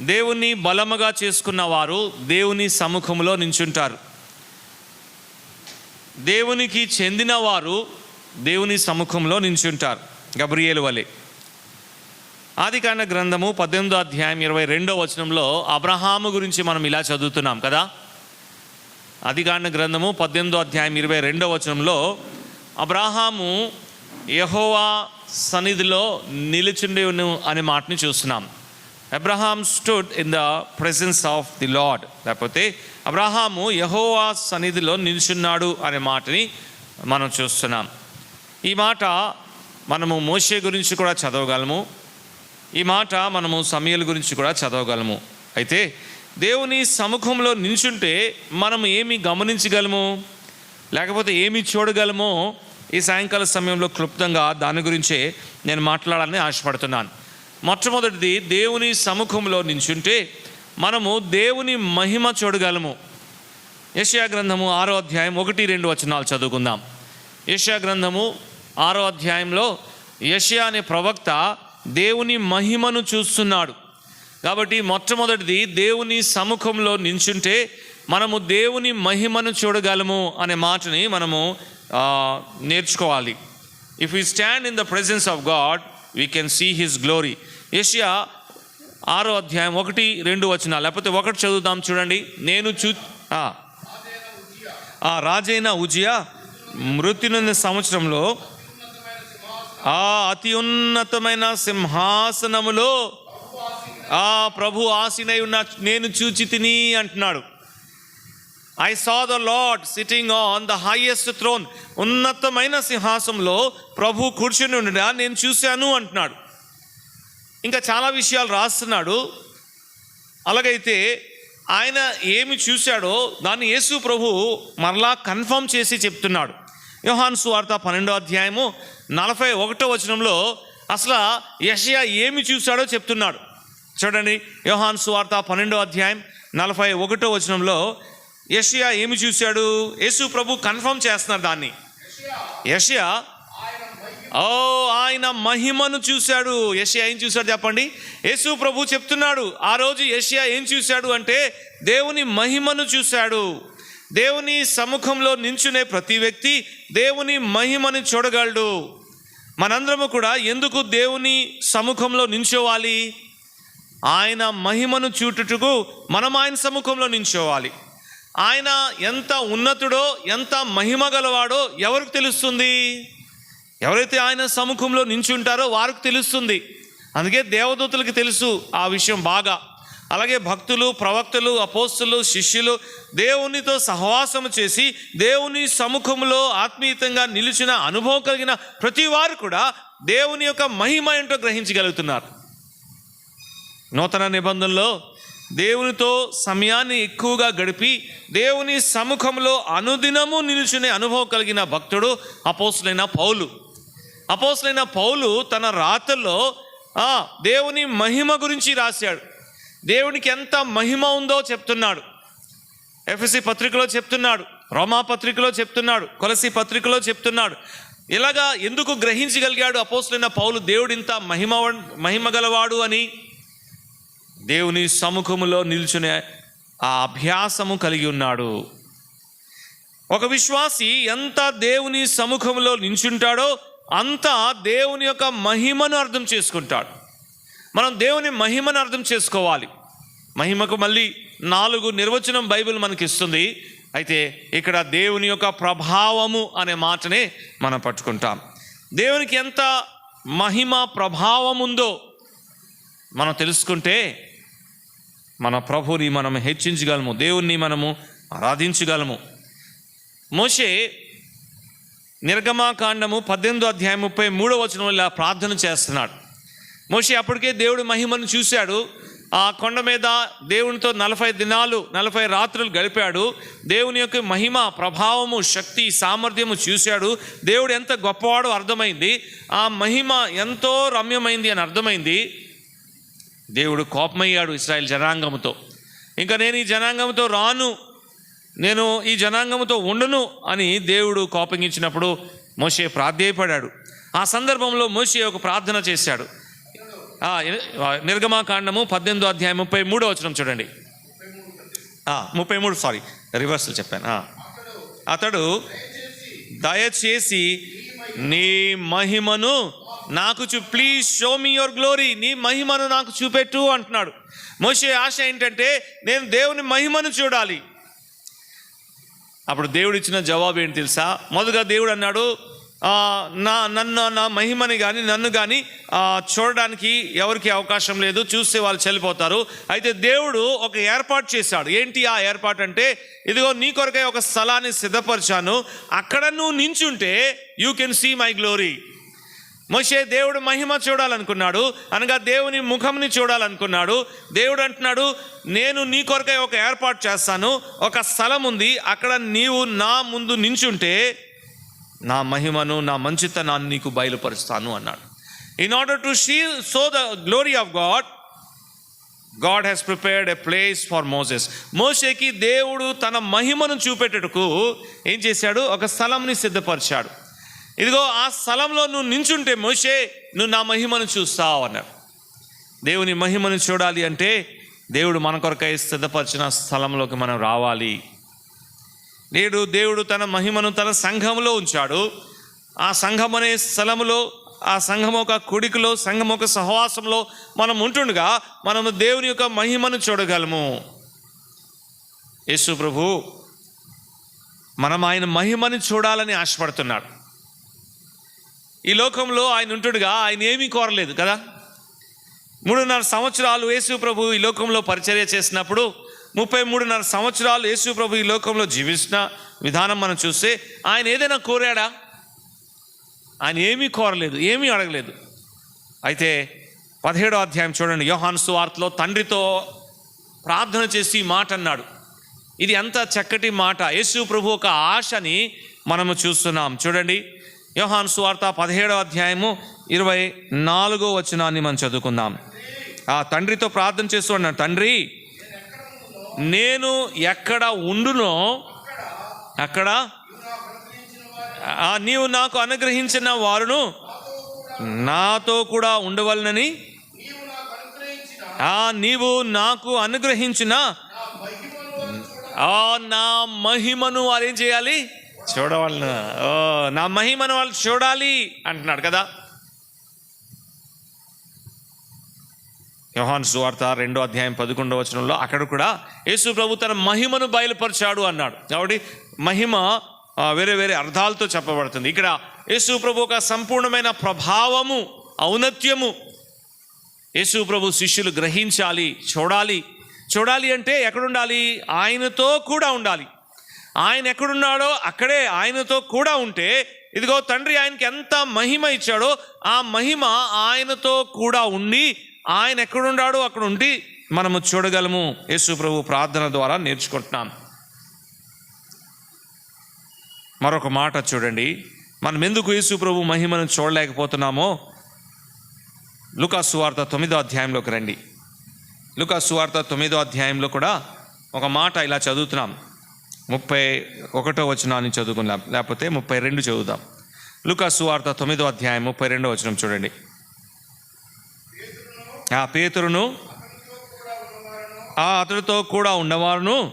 దేవుని బలముగా చేసుకున్న వారు దేవుని సముఖంలో నించుంటారు. దేవునికి చెందిన వారు దేవుని సముఖంలో నించుంటారు. గబ్రియేలు వలె. ఆదికాండ గ్రంథము పద్దెనిమిదో అధ్యాయం ఇరవై రెండో వచనంలో అబ్రహాము గురించి మనం ఇలా చదువుతున్నాం కదా? ఆదికాండ గ్రంథము పద్దెనిమిదో అధ్యాయం ఇరవై రెండో వచనంలో అబ్రహాము యహోవా సన్నిధిలో నిలిచిండి అనే మాటని చూస్తున్నాం. Abraham stood in the presence of the Lord లేకపోతే అబ్రహాము యహోవా సన్నిధిలో నిల్చున్నాడు అనే మాటని మనం చూస్తున్నాం. ఈ మాట మనము మోషే గురించి కూడా చదవగలము. ఈ మాట మనము సమయాల గురించి కూడా చదవగలము. అయితే దేవుని సముఖంలో నిల్చుంటే మనం ఏమి గమనించగలము? లేకపోతే ఏమి చూడగలమో? ఈ సాయంకాల సమయంలో క్లుప్తంగా దాని గురించే నేను మాట్లాడాలని ఆశపడుతున్నాను. మొట్టమొదటిది దేవుని సముఖంలో నించుంటే మనము దేవుని మహిమ చూడగలము. యెషయా గ్రంథము ఆరో అధ్యాయం ఒకటి రెండు వచనాలు చదువుకుందాం. యెషయా గ్రంథము ఆరో అధ్యాయంలో యెషయా అనే ప్రవక్త దేవుని మహిమను చూస్తున్నాడు. కాబట్టి మొట్టమొదటిది దేవుని సముఖంలో నించుంటే మనము దేవుని మహిమను చూడగలము అనే మాటని మనము నేర్చుకోవాలి. If you stand in the presence of God we can see his glory Asia ఆరో అధ్యాయం ఒకటి రెండు వచ్చిన లేకపోతే ఒకటి చదువుదాం చూడండి. నేను చూ ఆ. రాజైన ఉజియా మృత్యునున్న సంవత్సరంలో ఆ అతి ఉన్నతమైన సింహాసనములో ఆ ప్రభు ఆసీనై ఉన్న నేను చూచి తిని అంటున్నాడు. I saw the Lord sitting on the highest throne ఉన్నతమైన సింహాసంలో ప్రభు కూర్చుని ఉండగా నేను చూశాను అంటున్నాడు. ఇంకా చాలా విషయాలు రాస్తున్నాడు. అలాగైతే ఆయన ఏమి చూశాడో దాన్ని యేసు ప్రభు మరలా కన్ఫర్మ్ చేసి చెప్తున్నాడు. యోహాన్ సువార్త పన్నెండో అధ్యాయము నలభై ఒకటో వచనంలో అసలు యషయా ఏమి చూశాడో చెప్తున్నాడు. చూడండి యోహాన్ సువార్త పన్నెండో అధ్యాయం నలభై ఒకటో వచనంలో యషయా ఏమి చూశాడు? యేసు ప్రభు కన్ఫర్మ్ చేస్తున్నారు దాన్ని. యషయా ఓ ఆయన మహిమను చూశాడు. యషియా ఏం చూశాడు చెప్పండి? యేసు ప్రభు చెప్తున్నాడు ఆ రోజు యషియా ఏం చూశాడు అంటే దేవుని మహిమను చూశాడు. దేవుని సముఖంలో నించునే ప్రతి వ్యక్తి దేవుని మహిమని చూడగలడు. మనందరము కూడా ఎందుకు దేవుని సముఖంలో నించోవాలి? ఆయన మహిమను చూటుటకు మనం ఆయన సముఖంలో నించోవాలి. ఆయన ఎంత ఉన్నతుడో ఎంత మహిమ గలవాడో ఎవరికి తెలుస్తుంది? ఎవరైతే ఆయన సముఖంలో నించుంటారో వారికి తెలుస్తుంది. అందుకే దేవదూతలకు తెలుసు ఆ విషయం బాగా. అలాగే భక్తులు ప్రవక్తలు అపోస్తులు శిష్యులు దేవునితో సహవాసం చేసి దేవుని సముఖంలో ఆత్మీయతంగా నిలిచిన అనుభవం కలిగిన ప్రతి వారు కూడా దేవుని యొక్క మహిమ ఏంటో గ్రహించగలుగుతున్నారు. నూతన నిబంధనలో దేవునితో సమయాన్ని ఎక్కువగా గడిపి దేవుని సముఖంలో అనుదినము నిలుచునే అనుభవం కలిగిన భక్తుడు అపోసులైన పౌలు. అపోసులైన పౌలు తన రాతల్లో దేవుని మహిమ గురించి రాశాడు. దేవునికి ఎంత మహిమ ఉందో చెప్తున్నాడు. ఎఫ్ఎస్సి పత్రికలో చెప్తున్నాడు రోమా పత్రికలో చెప్తున్నాడు కొలసి పత్రికలో చెప్తున్నాడు. ఇలాగా ఎందుకు గ్రహించగలిగాడు అపోసులైన పౌలు దేవుడు ఇంత మహిమ మహిమ గలవాడు అని? దేవుని సముఖములో నిల్చునే ఆ అభ్యాసము కలిగి ఉన్నాడు. ఒక విశ్వాసి ఎంత దేవుని సముఖంలో నించుంటాడో అంతా దేవుని యొక్క మహిమను అర్థం చేసుకుంటాడు. మనం దేవుని మహిమను అర్థం చేసుకోవాలి. మహిమకు మళ్ళీ నాలుగు నిర్వచనం బైబిల్ మనకి ఇస్తుంది అయితే ఇక్కడ దేవుని యొక్క ప్రభావము అనే మాటనే మనం పట్టుకుంటాం. దేవునికి ఎంత మహిమ ప్రభావం ఉందో మనం తెలుసుకుంటే మన ప్రభుని మనం హెచ్చించగలము దేవుణ్ణి మనము ఆరాధించగలము. మోషే నిర్గమాకాండము పద్దెనిమిదో అధ్యాయం ముప్పై మూడో వచనం ఇలా ప్రార్థన చేస్తున్నాడు. మోషి అప్పటికే దేవుడి మహిమను చూశాడు. ఆ కొండ మీద దేవునితో నలభై దినాలు నలభై రాత్రులు గడిపాడు. దేవుని యొక్క మహిమ ప్రభావము శక్తి సామర్థ్యము చూశాడు. దేవుడు ఎంత గొప్పవాడో అర్థమైంది. ఆ మహిమ ఎంతో రమ్యమైంది అని అర్థమైంది. దేవుడు కోపమయ్యాడు ఇస్రాయల్ జనాంగముతో. ఇంకా నేను ఈ జనాంగంతో రాను నేను ఈ జనాంగంతో ఉండను అని దేవుడు కోపగించినప్పుడు మోషే ప్రాధేయపడాడు ఆ సందర్భంలో మోషే ఒక ప్రార్థన చేశాడు. నిర్గమాకాండము పద్దెనిమిదో అధ్యాయం ముప్పై మూడో వచనం చూడండి. ముప్పై మూడు సారీ రివర్సల్ చెప్పాను. అతడు దయచేసి నీ మహిమను నాకు చూ please show me your glory నీ మహిమను నాకు చూపెట్టు అంటున్నాడు. మోషే ఆశ ఏంటంటే నేను దేవుని మహిమను చూడాలి. అప్పుడు దేవుడు ఇచ్చిన జవాబు ఏంటి తెలుసా? మొదటగా దేవుడు అన్నాడు నా నన్ను నా మహిమని కానీ నన్ను కానీ చూడడానికి ఎవరికి అవకాశం లేదు చూస్తే వాళ్ళు చనిపోతారు. అయితే దేవుడు ఒక ఏర్పాటు చేశాడు. ఏంటి ఆ ఏర్పాటు అంటే ఇదిగో నీ కొరకై ఒక స్థలాన్ని సిద్ధపరిచాను. అక్కడ నువ్వు నించుంటే you can see my glory మోషే దేవుడు మహిమ చూడాలనుకున్నాడు అనగా దేవుని ముఖంని చూడాలనుకున్నాడు. దేవుడు అంటున్నాడు నేను నీ కొరకై ఒక ఏర్పాటు చేస్తాను ఒక స్థలం ఉంది అక్కడ నీవు నా ముందు నించుంటే నా మహిమను నా మంచితనాన్ని నీకు బయలుపరుస్తాను అన్నాడు. In order to she so the glory of God God has prepared a place for Moses మోషేకి దేవుడు తన మహిమను చూపెట్టుటకు ఏం చేశాడు? ఒక స్థలంని సిద్ధపరిచాడు. ఇదిగో ఆ స్థలంలో నువ్వు నించుంటే మోషే నువ్వు నా మహిమను చూస్తావు అన్నారు దేవుని మహిమను చూడాలి అంటే దేవుడు మన కొరకై సిద్ధపరిచిన స్థలంలోకి మనం రావాలి. నేడు దేవుడు తన మహిమను తన సంఘంలో ఉంచాడు. ఆ సంఘం అనే స్థలములో ఆ సంఘం ఒక కుడికిలో సంఘం ఒక సహవాసంలో మనం ఉంటుండగా మనము దేవుని యొక్క మహిమను చూడగలము. యేసు ప్రభు మనం ఆయన మహిమని చూడాలని ఆశపడుతున్నాడు. ఈ లోకంలో ఆయన ఉంటుడుగా ఆయన ఏమీ కోరలేదు కదా? మూడున్నర సంవత్సరాలు యేసు ప్రభు ఈ లోకంలో పరిచర్య చేసినప్పుడు ముప్పై మూడున్నర సంవత్సరాలు యేసు ప్రభు ఈ లోకంలో జీవించిన విధానం మనం చూస్తే ఆయన ఏదైనా కోరాడా? ఆయన ఏమీ కోరలేదు ఏమీ అడగలేదు. అయితే పదిహేడో అధ్యాయం చూడండి యోహాను సువార్తలో తండ్రితో ప్రార్థన చేసి మాట అన్నాడు. ఇది ఎంత చక్కటి మాట. యేసు ప్రభు ఒక ఆశని మనము చూస్తున్నాం. చూడండి యోహాను సువార్త పదిహేడో అధ్యాయము ఇరవై నాలుగో వచనాన్ని మనం చదువుకుందాం. ఆ తండ్రితో ప్రార్థన చేస్తూ అన్నాడు తండ్రి నేను ఎక్కడ ఉండునో అక్కడ నీవు నాకు అనుగ్రహించిన వారును నాతో కూడా ఉండవలనని ఆ నీవు నాకు అనుగ్రహించిన ఆ నా మహిమను వారు ఏం చేయాలి? చూడవలన. ఓ నా మహిమను వాళ్ళు చూడాలి అంటున్నాడు కదా. యోహాన్ సువార్త రెండో అధ్యాయం పదకొండో వచనంలో అక్కడ కూడా యేసు ప్రభు తన మహిమను బయలుపరిచాడు అన్నాడు. కాబట్టి మహిమ వేరే వేరే అర్థాలతో చెప్పబడుతుంది. ఇక్కడ యేసు ప్రభు ఒక సంపూర్ణమైన ప్రభావము ఔన్నత్యము. యేసు ప్రభు శిష్యులు గ్రహించాలి చూడాలి. చూడాలి అంటే ఎక్కడుండాలి ఆయనతో కూడా ఉండాలి. ఆయన ఎక్కడున్నాడో అక్కడే ఆయనతో కూడా ఉంటే ఇదిగో తండ్రి ఆయనకి ఎంత మహిమ ఇచ్చాడో ఆ మహిమ ఆయనతో కూడా ఉండి ఆయన ఎక్కడున్నాడో అక్కడ ఉండి మనము చూడగలము. యేసు ప్రభు ప్రార్థన ద్వారా నేర్చుకుంటున్నాం. మరొక మాట చూడండి. మనం ఎందుకు యేసు ప్రభు మహిమను చూడలేకపోతున్నామో? లుకాసు వార్త తొమ్మిదో అధ్యాయంలోకి రండి. లుకాసు వార్త తొమ్మిదో అధ్యాయంలో కూడా ఒక మాట ఇలా చదువుతున్నాం. ముప్పై ఒకటో వచనాన్ని చదువుకుందాం. లేకపోతే ముప్పై రెండు చదువుదాం. లుకా సువార్త తొమ్మిదో అధ్యాయం ముప్పై రెండో వచనం చూడండి. ఆ పేతురును ఆ అతడితో కూడా ఉన్నవారును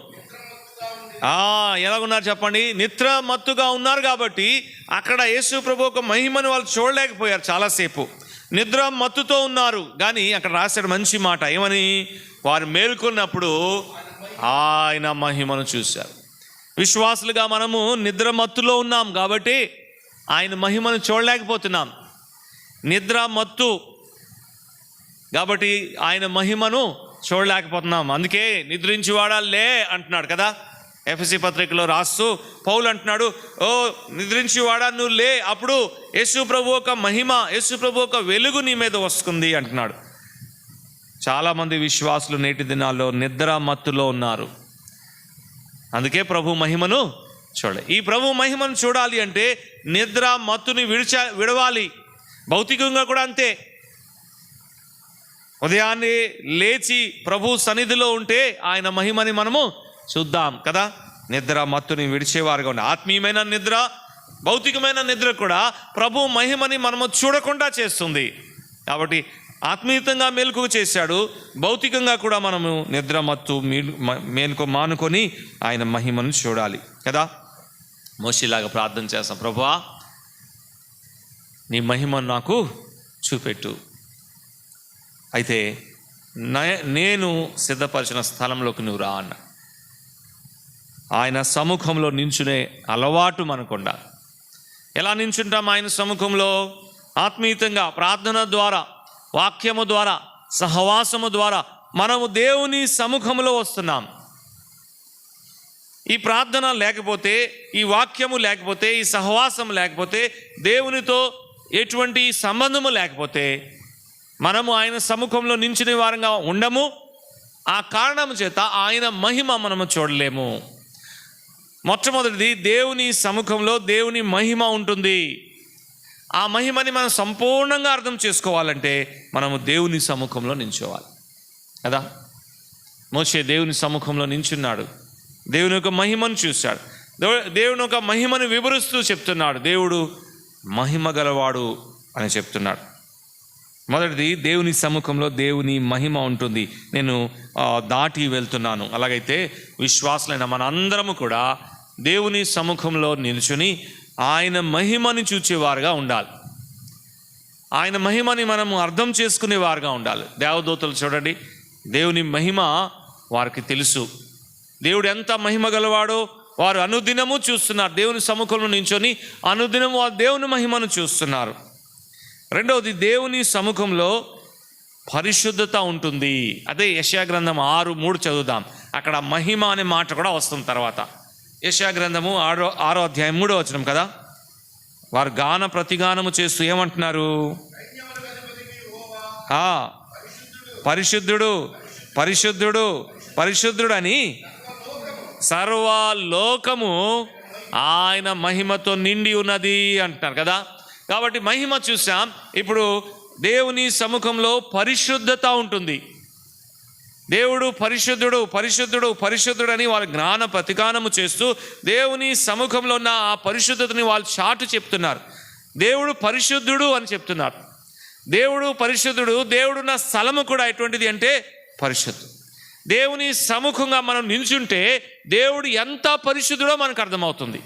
ఎలాగున్నారు చెప్పండి? నిద్ర మత్తుగా ఉన్నారు కాబట్టి అక్కడ యేసు ప్రభు ఒక మహిమను వాళ్ళు చూడలేకపోయారు చాలాసేపు. నిద్ర మత్తుతో ఉన్నారు. కానీ అక్కడ రాశాడు మంచి మాట. ఏమని? వారు మేల్కొన్నప్పుడు ఆయన మహిమను చూశారు. విశ్వాసులుగా మనము నిద్ర మత్తులో ఉన్నాం కాబట్టి ఆయన మహిమను చూడలేకపోతున్నాం. నిద్ర మత్తు కాబట్టి ఆయన మహిమను చూడలేకపోతున్నాం. అందుకే నిద్రించి లే అంటున్నాడు కదా. ఎఫ్ఎస్సి పత్రికలో రాస్తూ పౌలు అంటున్నాడు ఓ నిద్రించి వాడా నువ్వు లే అప్పుడు యేసు ప్రభు ఒక మహిమ యేసు ప్రభు ఒక వెలుగు నీ మీద వస్తుంది అంటున్నాడు. చాలామంది విశ్వాసులు నేటి దినాల్లో నిద్ర మత్తులో ఉన్నారు. అందుకే ప్రభు మహిమను చూడ ఈ ప్రభు మహిమను చూడాలి అంటే నిద్ర మత్తుని విడిచ విడవాలి. భౌతికంగా కూడా అంతే. ఉదయాన్నే లేచి ప్రభు సన్నిధిలో ఉంటే ఆయన మహిమని మనము చూద్దాం కదా. నిద్ర మత్తుని విడిచేవారుగా ఉండి. ఆత్మీయమైన నిద్ర భౌతికమైన నిద్ర కూడా ప్రభు మహిమని మనము చూడకుండా చేస్తుంది. కాబట్టి ఆత్మీయతంగా మేలుకు చేశాడు. భౌతికంగా కూడా మనము నిద్రమత్తు మేలుకు మానుకొని ఆయన మహిమను చూడాలి. కదా? మోషిలాగా ప్రార్థన చేస్తాం. ప్రభువా నీ మహిమను నాకు చూపెట్టు. అయితే నే- నేను సిద్ధపరిచిన స్థలంలోకి నువ్వు రా అన్న. ఆయన సముఖంలో నించునే అలవాటు మనకుండా ఎలా నించుంటాం ఆయన సముఖంలో? ఆత్మీయతంగా ప్రార్థన ద్వారా. వాక్యము ద్వారా సహవాసము ద్వారా మనము దేవుని సముఖంలో వస్తున్నాం. ఈ ప్రార్థన లేకపోతే ఈ వాక్యము లేకపోతే ఈ సహవాసం లేకపోతే దేవునితో ఎటువంటి సంబంధము లేకపోతే మనము ఆయన సముఖంలో నించిన వారంగా ఉండము. ఆ కారణం చేత ఆయన మహిమ మనము చూడలేము. మొట్టమొదటిది దేవుని సముఖంలో దేవుని మహిమ ఉంటుంది. ఆ మహిమని మనం సంపూర్ణంగా అర్థం చేసుకోవాలంటే మనము దేవుని సముఖంలో నించోవాలి. కదా? మోసే దేవుని సముఖంలో నించున్నాడు. దేవుని యొక్క మహిమను చూశాడు. దేవుని యొక్క మహిమను వివరిస్తూ చెప్తున్నాడు. దేవుడు మహిమ గలవాడు అని చెప్తున్నాడు. మొదటిది దేవుని సముఖంలో దేవుని మహిమ ఉంటుంది. నేను దాటి వెళ్తున్నాను. అలాగైతే విశ్వాసులైన మనందరము కూడా దేవుని సముఖంలో నిల్చుని ఆయన మహిమని చూచేవారుగా ఉండాలి. ఆయన మహిమని మనము అర్థం చేసుకునేవారుగా ఉండాలి. దేవదూతలు చూడండి దేవుని మహిమ వారికి తెలుసు. దేవుడు ఎంత మహిమ గలవాడో వారు అనుదినము చూస్తున్నారు. దేవుని సముఖంలో నించొని అనుదినం వారు దేవుని మహిమను చూస్తున్నారు. రెండవది దేవుని సముఖంలో పరిశుద్ధత ఉంటుంది. అదే యశాగ్రంథం ఆరు మూడు చదువుదాం. అక్కడ మహిమ అనే మాట కూడా వస్తుంది తర్వాత. యశా గ్రంథము ఆరో ఆరో అధ్యాయం మూడో వచనం కదా? వారు గాన ప్రతిగానము చేస్తూ ఏమంటున్నారు? పరిశుద్ధుడు పరిశుద్ధుడు పరిశుద్ధుడు అని సర్వలోకము ఆయన మహిమతో నిండి ఉన్నది అంటున్నారు కదా? కాబట్టి మహిమ చూసాం. ఇప్పుడు దేవుని సముఖంలో పరిశుద్ధత ఉంటుంది. దేవుడు పరిశుద్ధుడు పరిశుద్ధుడు పరిశుద్ధుడు అని వాళ్ళ జ్ఞాన ప్రతిగానము చేస్తూ దేవుని సముఖంలో ఉన్న ఆ పరిశుద్ధతని వాళ్ళు చాటు చెప్తున్నారు. దేవుడు పరిశుద్ధుడు అని చెప్తున్నారు. దేవుడు పరిశుద్ధుడు దేవుడున్న స్థలము కూడా ఎటువంటిది అంటే పరిశుద్ధుడు దేవుని సముఖంగా మనం నిల్చుంటే దేవుడు ఎంత పరిశుద్ధుడో మనకు అర్థమవుతుంది.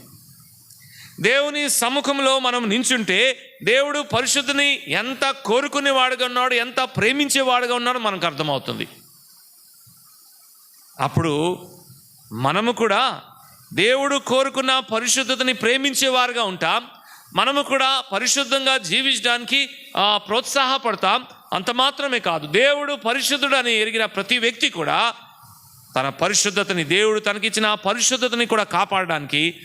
దేవుని సముఖంలో మనం నించుంటే దేవుడు పరిశుద్ధిని ఎంత కోరుకునేవాడుగా ఉన్నాడు ఎంత ప్రేమించేవాడుగా ఉన్నాడో మనకు అర్థమవుతుంది. అప్పుడు మనము కూడా దేవుడు కోరుకున్న పరిశుద్ధతని ప్రేమించేవారుగా ఉంటాం. మనము కూడా పరిశుద్ధంగా జీవించడానికి ప్రోత్సాహపడతాం. అంత మాత్రమే కాదు దేవుడు పరిశుద్ధుడు అని ఎరిగిన ప్రతి వ్యక్తి కూడా తన పరిశుద్ధతని దేవుడు తనకిచ్చిన ఆ పరిశుద్ధతని కూడా కాపాడడానికి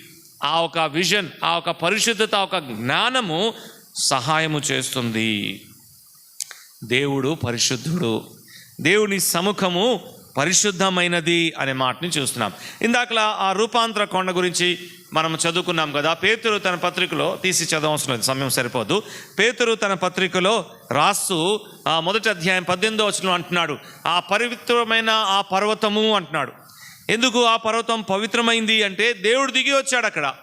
ఆ ఒక విజన్ ఆ ఒక పరిశుద్ధత ఒక జ్ఞానము సహాయము చేస్తుంది. దేవుడు పరిశుద్ధుడు. దేవుని సముఖము పరిశుద్ధమైనది అనే మాటని చూస్తున్నాం. ఇందాకలా ఆ రూపాంతర కొండ గురించి మనం చదువుకున్నాం కదా. పేతురు తన పత్రికలో తీసి చదవవలసిన సమయం సరిపోదు. పేతురు తన పత్రికలో రాస్తూ ఆ మొదటి అధ్యాయం పద్దెనిమిదో వచనం అంటున్నాడు. ఆ పవిత్రమైన ఆ పర్వతము అంటున్నాడు. ఎందుకు ఆ పర్వతం పవిత్రమైంది అంటే దేవుడు దిగి వచ్చాడు అక్కడ.